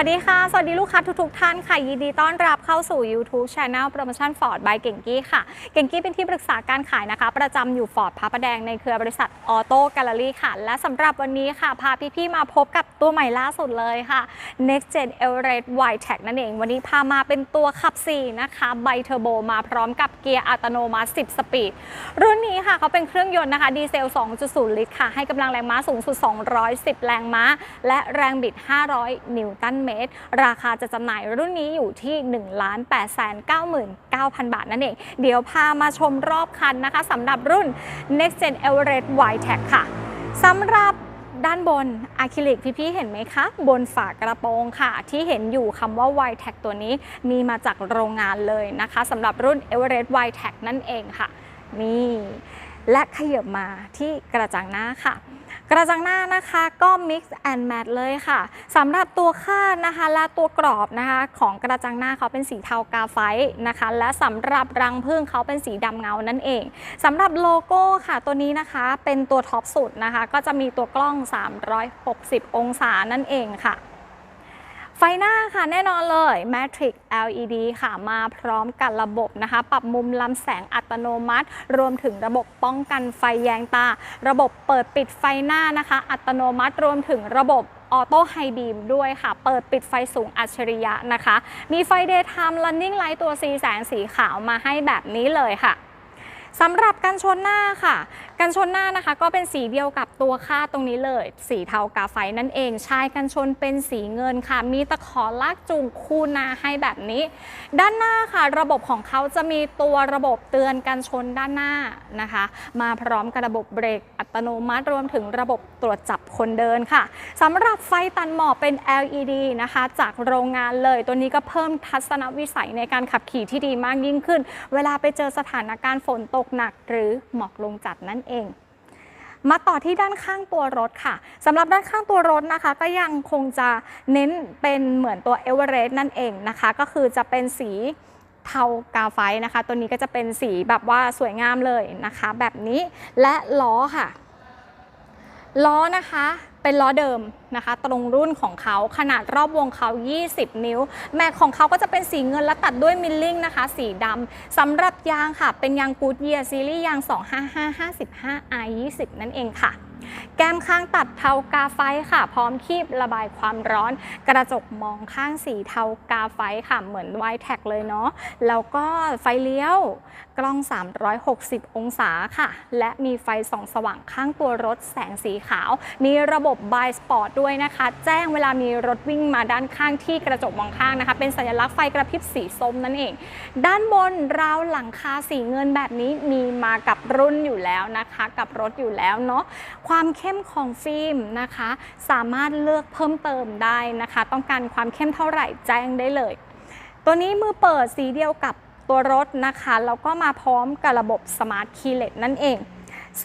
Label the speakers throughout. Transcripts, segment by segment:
Speaker 1: วัสดีค่ะ สวัสดีลูกค้าทุกๆ ท่านค่ะ ยินดีต้อนรับเข้าสู่ YouTube Channel Promotion Ford by เก่งกี้ค่ะ เก่งกี้เป็นที่ปรึกษาการขายนะคะ ประจำอยู่ฟอร์ดพระประแดงในเครือบริษัทออโต้แกลเลอรี่ค่ะ และสำหรับวันนี้ค่ะ พาพี่ๆ มาพบกับตัวใหม่ล่าสุดเลยค่ะ Next Gen e v e r e s t Y Tech นั่นเอง วันนี้พามาเป็นตัวขับ 4 นะคะไบเทอร์โบมาพร้อมกับเกียร์อัตโนมัติ 10 สปีด รุ่นนี้ค่ะเขาเป็นเครื่องยนต์นะคะดีเซล 2.0 ลิตรค่ะ ให้กำลังแรงม้าสูงสุด 210 แรงม้า และแรงบิด 500 นิวตันเมตร ราคาจะจำหน่ายรุ่นนี้อยู่ที่ 1 8 9 9 0 0 บาทนั่นเอง เดี๋ยวพามาชมรอบคันนะคะสำหรับรุ่น Next Gen Everest Y Tech ค่ะสำหรับด้านบนอะคริลิกพี่ๆเห็นไหมคะ บนฝากระโปรงค่ะ ที่เห็นอยู่คำว่า Y Tech ตัวนี้มีมาจากโรงงานเลยนะคะสำหรับรุ่น Everest Y Tech นั่นเองค่ะ นี่ และขยับมาที่กระจังหน้าค่ะ กระจังหน้านะคะก็ mix and match เลยค่ะสำหรับตัวคาดนะคะและตัวกรอบนะคะของกระจังหน้าเขาเป็นสีเทากาไฟต์นะคะ และสำหรับรังผึ้งเขาเป็นสีดำเงานั่นเองสำหรับโลโก้ค่ะตัวนี้นะคะเป็นตัวท็อปสุดนะคะ ก็จะมีตัวกล้อง 360 องศานั่นเองค่ะ ไฟหน้าค่ะแน่นอนเลย Matrix LED ค่ะมาพร้อมกับระบบนะคะ ปรับมุมลำแสงอัตโนมัติ รวมถึงระบบป้องกันไฟแยงตา ระบบเปิดปิดไฟหน้านะคะ อัตโนมัติรวมถึงระบบออโต้ไฮบีมด้วยค่ะ เปิดปิดไฟสูงอัจฉริยะนะคะ มีไฟ Daytime Running Light ตัวสีแสงสีขาวมาให้แบบนี้เลยค่ะสำหรับกันชนหน้าค่ะ กันชนหน้านะคะก็เป็นสีเดียวกับตัวค่าตรงนี้เลย สีเทากาไฟนั่นเองชายกันชนเป็นสีเงินค่ะ มีตะขอลากจูงคู่นาให้แบบนี้ ด้านหน้าค่ะ ระบบของเขาจะมีตัวระบบเตือนกันชนด้านหน้านะคะ มาพร้อมกับระบบเบรกอัตโนมัติรวมถึงระบบตรวจจับคนเดินค่ะสำหรับไฟตันหมอกเป็น LED นะคะ จากโรงงานเลยตัวนี้ก็เพิ่มทัศนวิสัยในการขับขี่ที่ดีมากยิ่งขึ้น เวลาไปเจอสถานการณ์ฝนตกหนัก หรือหมอกลงจัดนั่นเองมาต่อที่ด้านข้างตัวรถค่ะสำหรับด้านข้างตัวรถนะคะ ก็ยังคงจะเน้นเป็นเหมือนตัวเอเวอเรสต์นั่นเองนะคะ ก็คือจะเป็นสีเทากาไฟนะคะ ตัวนี้ก็จะเป็นสีแบบว่าสวยงามเลยนะคะ แบบนี้และล้อค่ะ ล้อนะคะ เป็นล้อเดิมนะคะ ตรงรุ่นของเขาขนาดรอบวงเขา 20 นิ้ว แม็กของเขาก็จะเป็นสีเงินและตัดด้วยมิลลิ่งนะคะ สีดำสำหรับยางค่ะ เป็นยางกูดเยียซีรีส์ยาง 255 R 20นั่นเองค่ะ แก้มข้างตัดเทากาไฟค่ะ พร้อมคีบระบายความร้อน กระจกมองข้างสีเทากาไฟค่ะเหมือนไวแท็กเลยเนาะแล้วก็ไฟเลี้ยวกล้อง 360 องศาค่ะ และมีไฟส่องสว่างข้างตัวรถแสงสีขาว มีระบบ b ายสปอร์ตด้วยนะคะ แจ้งเวลามีรถวิ่งมาด้านข้างที่กระจกมองข้างนะคะ เป็นสัญลักษณ์ไฟกระพริบสีส้มนั่นเอง ด้านบนราวหลังคาสีเงินแบบนี้มีมากับรุ่นอยู่แล้วนะคะ กับรถอยู่แล้วเนาะความเข้มของฟิล์มนะคะ สามารถเลือกเพิ่มเติมได้นะคะ ต้องการความเข้มเท่าไหร่แจ้งได้เลย ตัวนี้มือเปิดสีเดียวกับตัวรถนะคะแล้วก็มาพร้อมกับระบบสมาร์ทคีเลตนั่นเอง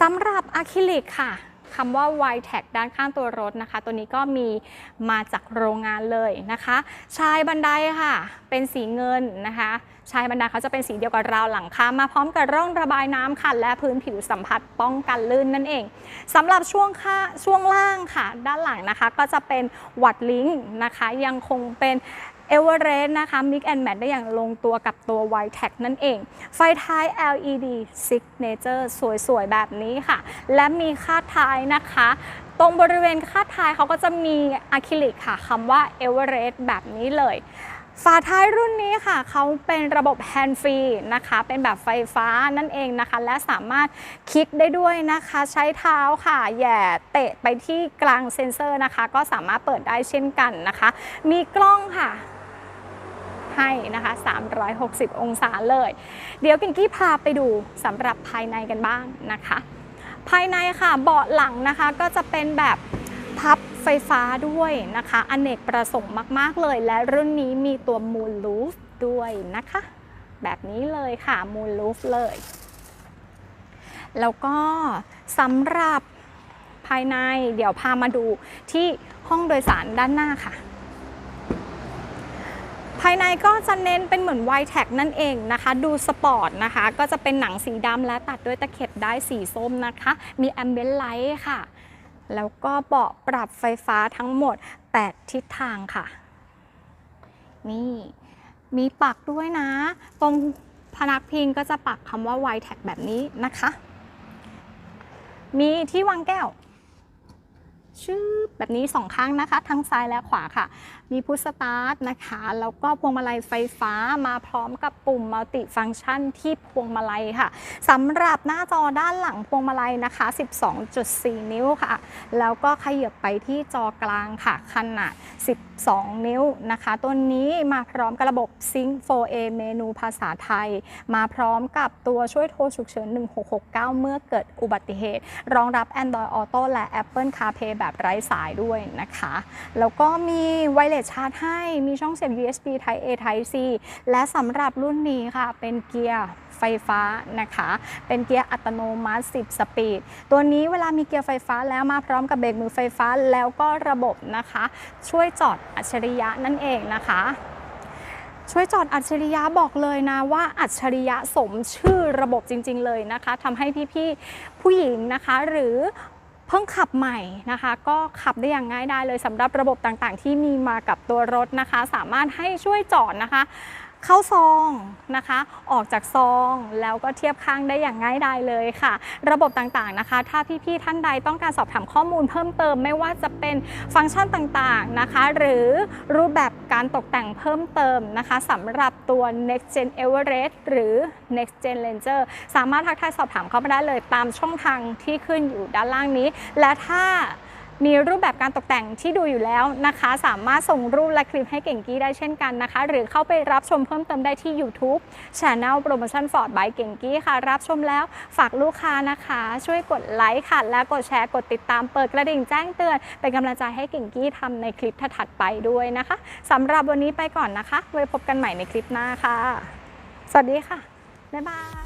Speaker 1: สำหรับอะคริลิกค่ะ คำว่า y t a g ด้านข้างตัวรถนะคะ ตัวนี้ก็มีมาจากโรงงานเลยนะคะ ชายบันไดค่ะ เป็นสีเงินนะคะ ชายบันไดเขาจะเป็นสีเดียวกับราวหลังคามาพร้อมกับร่องระบายน้ำค่ะ และพื้นผิวสัมผัสป้องกันลื่นนั่นเองสำหรับช่วงค่าช่วงล่างค่ะ ด้านหลังนะคะ ก็จะเป็นวัดลิงก์นะคะ ยังคงเป็น เอเวอเรสต์นะคะ Mix and Match ได้อย่างลงตัวกับตัว y t e c นั่นเอง ไฟท้าย LED Signature สวยๆ แบบนี้ค่ะ และมีคาดท้ายนะคะ ตรงบริเวณคาดท้ายเขาก็จะมีอะคริลิกค่ะคำว่า Everest แบบนี้เลยฝาท้ายรุ่นนี้ค่ะ เขาเป็นระบบแฮนด์ฟรีนะคะ เป็นแบบไฟฟ้านั่นเองนะคะ และสามารถคลิกได้ด้วยนะคะ ใช้เท้าค่ะแย่เตะไปที่กลางเซ็นเซอร์นะคะ ก็สามารถเปิดได้เช่นกันนะคะ มีกล้องค่ะ ให้นะคะ 360 องศาเลย เดี๋ยวกิงกี้พาไปดูสำหรับภายในกันบ้างนะคะ ภายในค่ะเบาะหลังนะคะก็จะเป็นแบบพับไฟฟ้าด้วยนะคะอเนกประสงค์มาก ๆ เลย และรุ่นนี้มีตัวมูลลูฟด้วยนะคะ แบบนี้เลยค่ะมูลลูฟเลย แล้วก็สำหรับภายในเดี๋ยวพามาดูที่ห้องโดยสารด้านหน้าค่ะ ภายในก็จะเน้นเป็นเหมือน y t e c นั่นเองนะคะ ดูสปอร์ตนะคะ ก็จะเป็นหนังสีดำและตัดด้วยตะเข็บได้สีส้มนะคะ มีแอมเบนไลท์ค่ะ แล้วก็เบาะปรับไฟฟ้าทั้งหมด 8 ทิศทางค่ะ นี่มีปักด้วยนะ ตรงพนักพิงก็จะปักคำว่า y t a g แบบนี้นะคะ มีที่วางแก้ว ชื่อแบบนี้สองข้างนะคะ ทั้งซ้ายและขวาค่ะ มีพุชสตาร์ทนะคะ แล้วก็พวงมาลัยไฟฟ้ามาพร้อมกับปุ่มมัลติฟัง c t ชันที่พวงมาลัยค่ะสำหรับหน้าจอด้านหลังพวงมาลัยนะคะ 12.4 นิ้วค่ะ แล้วก็ขยับไปที่จอกลางค่ะขนาด 12 นิ้วนะคะ ตัวนี้มาพร้อมกับระบบ Sync 4A เมนูภาษาไทย มาพร้อมกับตัวช่วยโทรฉุกเฉิน 1669 เมื่อเกิดอุบัติเหตุ รองรับ Android Auto และ Apple CarPlay แบบไร้สายด้วยนะคะ แล้วก็มีไวเลสชาร์จให้ มีช่องเสียบ USB Type A Type C และสำหรับรุ่นนี้ค่ะ เป็นเกียร์ไฟฟ้านะคะ เป็นเกียร์อัตโนมัติ 10 สปีด ตัวนี้เวลามีเกียร์ไฟฟ้าแล้วมาพร้อมกับเบรกมือไฟฟ้าแล้วก็ระบบนะคะ ช่วยจอดอัจฉริยะนั่นเองนะคะช่วยจอดอัจฉริยะบอกเลยนะว่าอัจฉริยะสมชื่อระบบจริง ๆ เลยนะคะทำให้พี่ๆผู้หญิงนะคะ หรือ เพิ่งขับใหม่นะคะ ก็ขับได้อย่างง่ายได้เลยสำหรับระบบต่างๆ ที่มีมากับตัวรถนะคะ สามารถให้ช่วยจอดนะคะ เข้าซองนะคะ ออกจากซองแล้วก็เทียบข้างได้อย่างง่ายดายเลยค่ะ ระบบต่างๆนะคะ ถ้าพี่ๆท่านใดต้องการสอบถามข้อมูลเพิ่มเติมไม่ว่าจะเป็นฟังก์ชันต่างๆนะคะ หรือรูปแบบ การตกแต่งเพิ่มเติมนะคะสำหรับตัว Next Gen Everest หรือ Next Gen Ranger สามารถทักทายสอบถามเข้ามาได้เลยตามช่องทางที่ขึ้นอยู่ด้านล่างนี้ และถ้า มีรูปแบบการตกแต่งที่ดูอยู่แล้วนะคะ สามารถส่งรูปและคลิปให้เก่งกี้ได้เช่นกันนะคะ หรือเข้าไปรับชมเพิ่มเติมได้ที่ YouTube Channel Promotion Ford by เก่งกี้ค่ะ รับชมแล้วฝากลูกค้านะคะ ช่วยกดไลค์ค่ะ และกดแชร์กดติดตามเปิดกระดิ่งแจ้งเตือน เป็นกำลังใจให้เก่งกี้ทำในคลิปถัดไปด้วยนะคะสำหรับวันนี้ไปก่อนนะคะไว้พบกันใหม่ในคลิปหน้าค่ะ สวัสดีค่ะ บ๊ายบาย